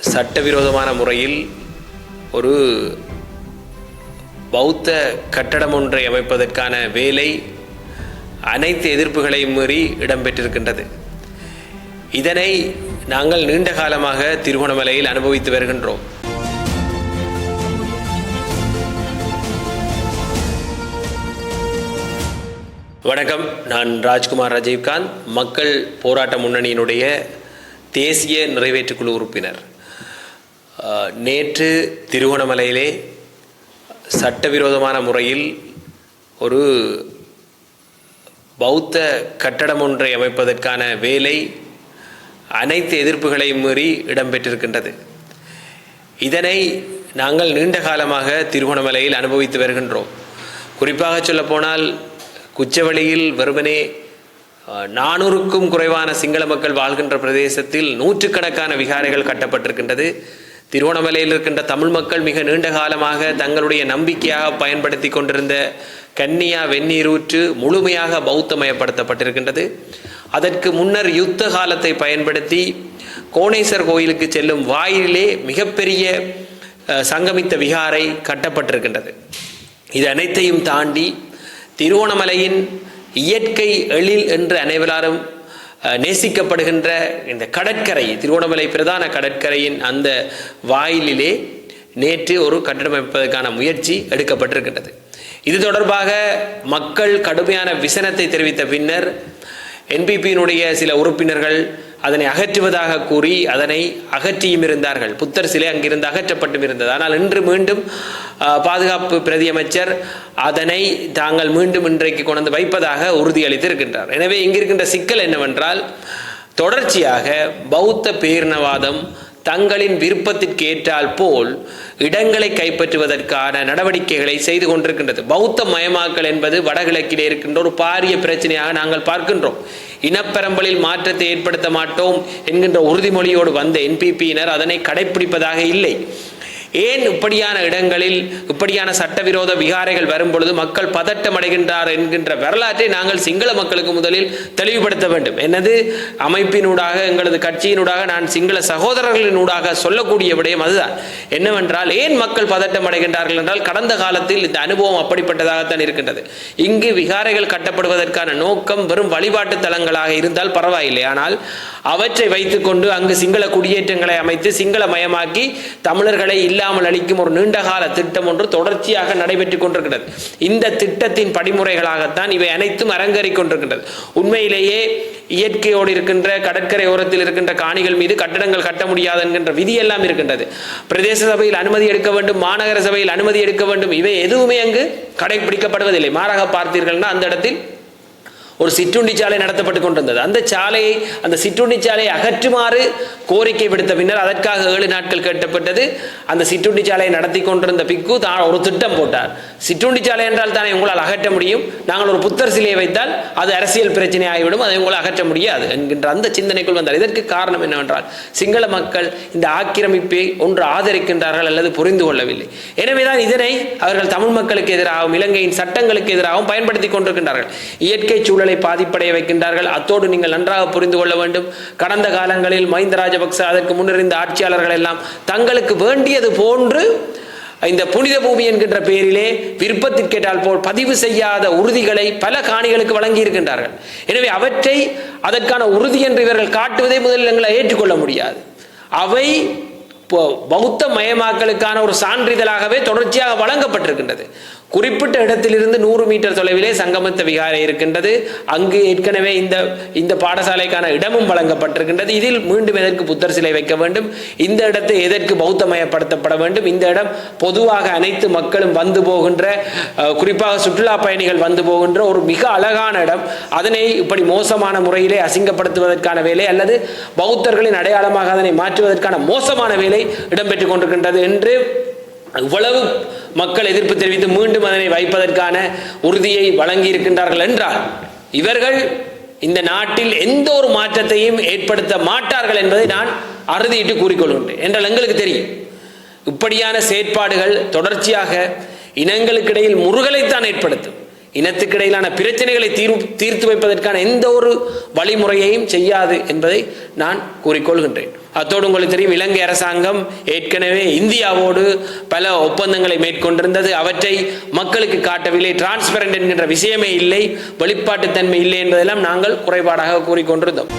சட்டவிரோதமான முறையில் ஒரு பௌத்த கட்டடம் ஒன்றை அமைப்பதற்கான வேலை அனைத்து எதிர்ப்புகளையும் மீறி இடம்பெற்றிருக்கின்றது. இதனை நாங்கள் நீண்ட காலமாக திருகோணமலையில் அனுபவித்து வருகின்றோம். வணக்கம். நான் ராஜ்குமார் ரஜீவ்காந்த் மக்கள் போராட்ட முன்னணியினுடைய தேசிய நிறைவேற்றுக்குழு உறுப்பினர். நேற்று திருகோணமலையிலே சட்டவிரோதமான முறையில் ஒரு பௌத்த கட்டடம் ஒன்றை அமைப்பதற்கான வேலை அனைத்து எதிர்ப்புகளையும் மீறி இடம்பெற்றிருக்கின்றது. இதனை நாங்கள் நீண்ட காலமாக திருகோணமலையில் அனுபவித்து வருகின்றோம். குறிப்பாக சொல்லப்போனால் குச்சவெளியில் வெறுமனே நானூறுக்கும் குறைவான சிங்கள மக்கள் வாழ்கின்ற பிரதேசத்தில் நூற்றுக்கணக்கான விகாரைகள் கட்டப்பட்டிருக்கின்றது. திருவோணமலையில் இருக்கின்ற தமிழ் மக்கள் மிக நீண்ட காலமாக தங்களுடைய நம்பிக்கையாக பயன்படுத்தி கொண்டிருந்த கன்னியா வெந்நீரூற்று முழுமையாக பௌத்தமயப்படுத்தப்பட்டிருக்கின்றது. அதற்கு முன்னர் யுத்த காலத்தை பயன்படுத்தி கோணேஸ்வர் கோயிலுக்கு செல்லும் வாயிலே மிகப்பெரிய சங்கமித்த விகாரை கட்டப்பட்டிருக்கின்றது. இது அனைத்தையும் தாண்டி திருவோணமலையின் இயற்கை எழில் என்று அனைவராலும் நேசிக்கப்படுகின்ற இந்த கடற்கரை திருவோணமலை பிரதான கடற்கரையின் அந்த வாயிலிலே நேற்று ஒரு கட்டடம் அமைப்பதற்கான முயற்சி எடுக்கப்பட்டிருக்கின்றது. இது தொடர்பாக மக்கள் கடுமையான விசனத்தை தெரிவித்த பின்னர் என்பிபியினுடைய சில உறுப்பினர்கள் அதனை அகற்றுவதாக கூறி அதனை அகற்றியும் இருந்தார்கள். புத்தர் சிலை அங்கிருந்து அகற்றப்பட்டும் இருந்தது. ஆனால் இன்று மீண்டும் பாதுகாப்பு பிரதியமைச்சர் அதனை தாங்கள் மீண்டும் இன்றைக்கு கொண்டு வைப்பதாக வைப்பதாக உறுதியளித்திருக்கின்றார். எனவே இங்கிருக்கின்ற சிக்கல் என்னவென்றால் தொடர்ச்சியாக பௌத்த பேரினவாதம் தங்களின் விருப்பத்திற்கு ஏற்றால் போல் இடங்களை கைப்பற்றுவதற்கான நடவடிக்கைகளை செய்து கொண்டிருக்கின்றது. பௌத்த மயமாக்கல் என்பது வடகிழக்கிலே இருக்கின்ற ஒரு பாரிய பிரச்சனையாக நாங்கள் பார்க்கின்றோம். இனப்பெரம்பலில் மாற்றத்தை ஏற்படுத்த மாட்டோம் என்கின்ற உறுதிமொழியோடு வந்த என்பிபியினர் அதனை கடைபிடிப்பதாக இல்லை. ஏன் இப்படியான இடங்களில் இப்படியான சட்டவிரோத விகாரைகள் வரும் பொழுது மக்கள் பதட்டம் அடைகின்றார் என்கின்ற வரலாற்றை நாங்கள் சிங்கள மக்களுக்கு முதலில் தெளிவுபடுத்த வேண்டும். என்னது? அமைப்பினூடாக எங்களது கட்சியினூடாக நான் சிங்கள சகோதரர்களினூடாக சொல்லக்கூடிய விடயம் அதுதான். என்னவென்றால் ஏன் மக்கள் பதட்டம் அடைகின்றார்கள் என்றால் கடந்த காலத்தில் இந்த அனுபவம் அப்படிப்பட்டதாகத்தான் இருக்கின்றது. இங்கு விகாரைகள் கட்டப்படுவதற்கான நோக்கம் வெறும் வழிபாட்டு தலங்களாக இருந்தால் பரவாயில்லை. ஆனால் அவற்றை வைத்துக்கொண்டு அங்கு சிங்கள குடியேற்றங்களை அமைத்து சிங்கள மயமாக்கி தமிழர்களை இல்லை இல்லாமல் அளிக்கும் ஒரு நீண்டகால திட்டம் ஒன்று தொடர்ச்சியாக நடைபெற்றுக் கொண்டிருக்கிறது. இந்த திட்டத்தின் படிமுறைகளாகத்தான் இவை அனைத்தும் அரங்கேறிக் கொண்டிருக்கின்றது. உண்மையிலேயே இயற்கையோடு இருக்கின்ற கடற்கரை ஓரத்தில் இருக்கின்ற காணிகள் மீது கட்டடங்கள் கட்ட முடியாது என்கின்ற விதி எல்லாம் இருக்கின்றது. பிரதேச சபையில் அனுமதி எடுக்க வேண்டும் மாநகர சபையில் அனுமதி எடுக்க வேண்டும் இவை எதுவுமே அங்கு கடைபிடிக்கப்படுவதில்லை மாறாக பார்த்தீர்கள்னா அந்த இடத்தில் ஒரு சிற்றுண்டி சாலை நடத்தப்பட்டு கொண்டிருந்தது. அந்த சாலையை அந்த சிற்றுண்டி சாலையை அகற்றுமாறு கோரிக்கை விடுத்த பின்னர் அதற்காக ஏழு நாட்கள் கேட்டப்பட்டது. அந்த சிற்றுண்டி சாலையை நடத்தி கொண்டிருந்த பிக்கு தான் ஒரு திட்டம் போட்டார். சிற்றுண்டி சாலை என்றால் தானே உங்களால் அகற்ற முடியும். நாங்கள் ஒரு புத்தர் சிலையை வைத்தால் அது அரசியல் பிரச்சனை ஆகிவிடும். அதை உங்களால் அகற்ற முடியாது என்கின்ற அந்த சிந்தனைக்குள் வந்தார். இதற்கு காரணம் என்னவென்றால் சிங்கள மக்கள் இந்த ஆக்கிரமிப்பை ஒன்று ஆதரிக்கின்றார்கள் அல்லது புரிந்து கொள்ளவில்லை. எனவேதான் இதனை அவர்கள் தமிழ் மக்களுக்கு எதிராகவும் இலங்கையின் சட்டங்களுக்கு எதிராகவும் பயன்படுத்தி கொண்டிருக்கின்றார்கள். இயற்கை சூழலை உங்களை பாதிப்படைய வைக்கின்றார்கள். அத்தோடு நீங்கள் நன்றாக புரிந்து கொள்ள வேண்டும். கடந்த காலங்களில் மஹிந்த ராஜபக்ச அதற்கு முன்னர் ஆட்சியாளர்கள் எல்லாம் தங்களுக்கு வேண்டியது போன்று இந்த புனித பூமி என்கின்ற பெயரிலே விருப்பத்திற்கேட்டால் போல் பதிவு செய்யாத உறுதிகளை பல காணிகளுக்கு வழங்கி இருக்கின்றார்கள் எனவே அவற்றை அதற்கான உறுதி என்று இவர்கள் காட்டுவதை முதலில் எங்களை ஏற்றுக்கொள்ள முடியாது. அவை இப்போ பௌத்த மயமாக்கலுக்கான ஒரு சான்றிதழாகவே தொடர்ச்சியாக வழங்கப்பட்டிருக்கின்றது. குறிப்பிட்ட இடத்திலிருந்து நூறு மீட்டர் தொலைவிலே சங்கமத்த விகாரை இருக்கின்றது. அங்கு ஏற்கனவே இந்த இந்த பாடசாலைக்கான இடமும் வழங்கப்பட்டிருக்கின்றது. இதில் மீண்டும் எதற்கு புத்தர் சிலை வைக்க வேண்டும்? இந்த இடத்தை எதற்கு பௌத்தமயப்படுத்தப்பட வேண்டும்? இந்த இடம் பொதுவாக அனைத்து மக்களும் வந்து போகின்ற குறிப்பாக சுற்றுலா பயணிகள் வந்து போகின்ற ஒரு மிக அழகான இடம். அதனை இப்படி மோசமான முறையிலே அசிங்கப்படுத்துவதற்கான வேலை அல்லது பௌத்தர்களின் அடையாளமாக அதனை மாற்றுவதற்கான மோசமான வேலை இடம்பெற்றுக் கொண்டிருக்கின்றது என்று இவ்வளவு மக்கள் எதிர்ப்பு தெரிவித்து மீண்டும் அதனை வைப்பதற்கான உறுதியை வழங்கி இருக்கின்றார்கள் என்றால் இவர்கள் இந்த நாட்டில் எந்த ஒரு மாற்றத்தையும் ஏற்படுத்த மாட்டார்கள் என்பதை நான் அறுதியிட்டு கூறிக்கொள்கின்றேன். என்றால் எங்களுக்கு தெரியும். இப்படியான செயற்பாடுகள் தொடர்ச்சியாக இனங்களுக்கிடையில் முருகலைத்தான் ஏற்படுத்தும். இனத்துக்கிடையிலான பிரச்சனைகளை தீர் தீர்த்து வைப்பதற்கான எந்த ஒரு வழிமுறையையும் செய்யாது என்பதை நான் கூறிக்கொள்கின்றேன். அத்தோடு உங்களுக்கு தெரியும் இலங்கை அரசாங்கம் ஏற்கனவே இந்தியாவோடு பல ஒப்பந்தங்களை மேற்கொண்டிருந்தது. அவற்றை மக்களுக்கு காட்டவில்லை. டிரான்ஸ்பரண்ட் என்கின்ற விஷயமே இல்லை. வெளிப்பாட்டுத்தன்மை இல்லை என்பதெல்லாம் நாங்கள் குறைபாடாக கூறிக்கொண்டிருந்தோம்.